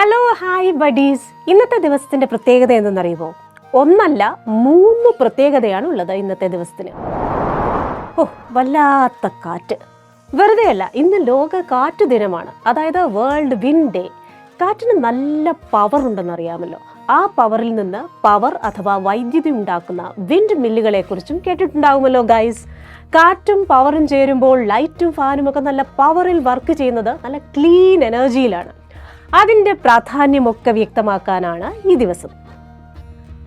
Hello hi buddies ഇന്നത്തെ ദിവസത്തിന്റെ പ്രത്യേകത എന്തെന്നറിയുമോ? ഒന്നല്ല മൂന്ന് പ്രത്യേകതയാണ് ഉള്ളത് ഇന്നത്തെ ദിവസത്തിന് ഓ വല്ലാത്ത കാറ്റ്. വെറുതെയല്ല ഇന്ന് ലോക കാറ്റ് ദിനമാണ്. അതായത് വേൾഡ് വിൻ ഡേ കാറ്റിന് നല്ല പവർ ഉണ്ടെന്ന് അറിയാമല്ലോ. ആ പവറിൽ നിന്ന് പവർ അഥവാ വൈദ്യുതി ഉണ്ടാക്കുന്ന വിൻഡ് മില്ലുകളെ കുറിച്ചും കേട്ടിട്ടുണ്ടാകുമല്ലോ ഗൈസ് കാറ്റും പവറും ചേരുമ്പോൾ ലൈറ്റും ഫാനും ഒക്കെ നല്ല പവറിൽ വർക്ക് ചെയ്യുന്നത് നല്ല ക്ലീൻ എനർജിയിലാണ് അതിന്റെ പ്രാധാന്യമൊക്കെ വ്യക്തമാക്കാനാണ് ഈ ദിവസം.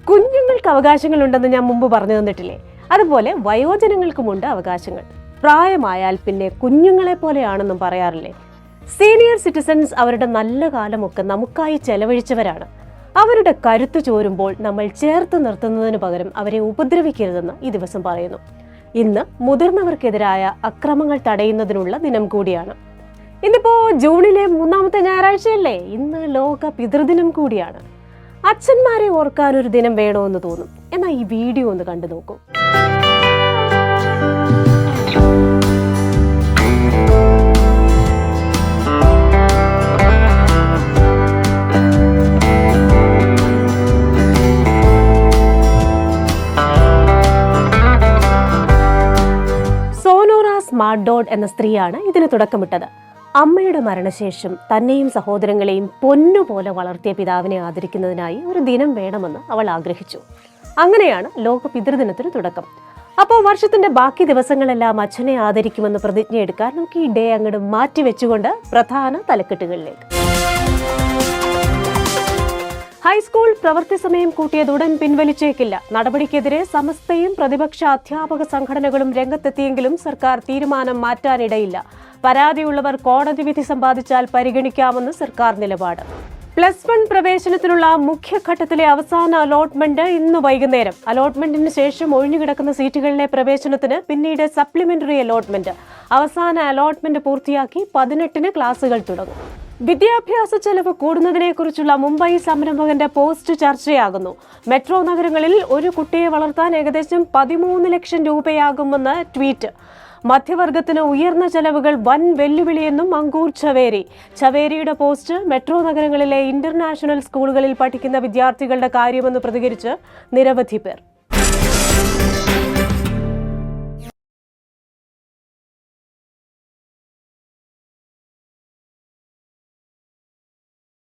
കുഞ്ഞുങ്ങൾക്ക് അവകാശങ്ങളുണ്ടെന്ന് ഞാൻ മുമ്പ് പറഞ്ഞു തന്നിട്ടില്ലേ? അതുപോലെ വയോജനങ്ങൾക്കുമുണ്ട് അവകാശങ്ങൾ. പ്രായമായാൽ പിന്നെ കുഞ്ഞുങ്ങളെ പോലെയാണെന്നും പറയാറില്ലേ? സീനിയർ സിറ്റിസൺസ് അവരുടെ നല്ല കാലമൊക്കെ നമുക്കായി ചെലവഴിച്ചവരാണ്. അവരുടെ കരുത്ത് ചോരുമ്പോൾ നമ്മൾ ചേർത്ത് നിർത്തുന്നതിന് പകരം അവരെ ഉപദ്രവിക്കരുതെന്ന് ഈ ദിവസം പറയുന്നു. ഇന്ന് മുതിർന്നവർക്കെതിരായ അക്രമങ്ങൾ തടയുന്നതിനുള്ള ദിനം കൂടിയാണ്. ഇന്നിപ്പോ ജൂണിലെ മൂന്നാമത്തെ ഞായറാഴ്ചയല്ലേ? ഇന്ന് ലോക പിതൃദിനം കൂടിയാണ്. അച്ഛന്മാരെ ഓർക്കാൻ ഒരു ദിനം വേണമെന്ന് തോന്നും. എന്നാൽ ഈ വീഡിയോ ഒന്ന് കണ്ടു നോക്കൂ. സ്മാർട്ട് ഡോട്ട് എന്ന സ്ത്രീയാണ് ഇതിന് തുടക്കമിട്ടത്. അമ്മയുടെ മരണശേഷം തന്നെയും സഹോദരങ്ങളെയും പൊന്നുപോലെ വളർത്തിയ പിതാവിനെ ആദരിക്കുന്നതിനായി ഒരു ദിനം വേണമെന്ന് അവൾ ആഗ്രഹിച്ചു. അങ്ങനെയാണ് ലോക പിതൃദിനത്തിന് തുടക്കം. അപ്പോൾ വർഷത്തിന്റെ ബാക്കി ദിവസങ്ങളെല്ലാം അച്ഛനെ ആദരിക്കുമെന്ന് പ്രതിജ്ഞയെടുക്കാൻ നമുക്ക് ഈ ഡേ അങ്ങോട്ട് മാറ്റി വെച്ചുകൊണ്ട് പ്രധാന തലക്കെട്ടുകളിലേക്ക്. ഹൈസ്കൂൾ പ്രവൃത്തി സമയം കൂട്ടിയതുടൻ പിൻവലിച്ചേക്കില്ല. നടപടിക്കെതിരെ സമസ്തയും പ്രതിപക്ഷ അധ്യാപക സംഘടനകളും രംഗത്തെത്തിയെങ്കിലും സർക്കാർ തീരുമാനം മാറ്റാനിടയില്ല. പരാതിയുള്ളവർ കോടതി വിധി സമ്പാദിച്ചാൽ പരിഗണിക്കാമെന്ന് സർക്കാർ നിലപാട്. പ്ലസ് വൺ പ്രവേശനത്തിനുള്ള മുഖ്യഘട്ടത്തിലെ അവസാന അലോട്ട്മെന്റ് ഇന്ന് വൈകുന്നേരം. അലോട്ട്മെന്റിന് ശേഷം ഒഴിഞ്ഞുകിടക്കുന്ന സീറ്റുകളിലെ പ്രവേശനത്തിന് പിന്നീട് സപ്ലിമെന്ററി അലോട്ട്മെന്റ്. അവസാന അലോട്ട്മെന്റ് പൂർത്തിയാക്കി പതിനെട്ടിന് ക്ലാസുകൾ തുടങ്ങും. വിദ്യാഭ്യാസ ചെലവ് കൂടുന്നതിനെക്കുറിച്ചുള്ള മുംബൈ സംരംഭകന്റെ പോസ്റ്റ് ചർച്ചയാകുന്നു. മെട്രോ നഗരങ്ങളിൽ ഒരു കുട്ടിയെ വളർത്താൻ ഏകദേശം പതിമൂന്ന് ലക്ഷം രൂപയാകുമെന്ന് ട്വീറ്റ്. മധ്യവർഗത്തിന് ഉയർന്ന ചെലവുകൾ വൻ വെല്ലുവിളിയെന്നും മങ്കൂർ ചവേരി. ചവേരിയുടെ പോസ്റ്റ് മെട്രോ നഗരങ്ങളിലെ ഇന്റർനാഷണൽ സ്കൂളുകളിൽ പഠിക്കുന്ന വിദ്യാർത്ഥികളുടെ കാര്യമെന്ന് പ്രതികരിച്ച് നിരവധി പേർ.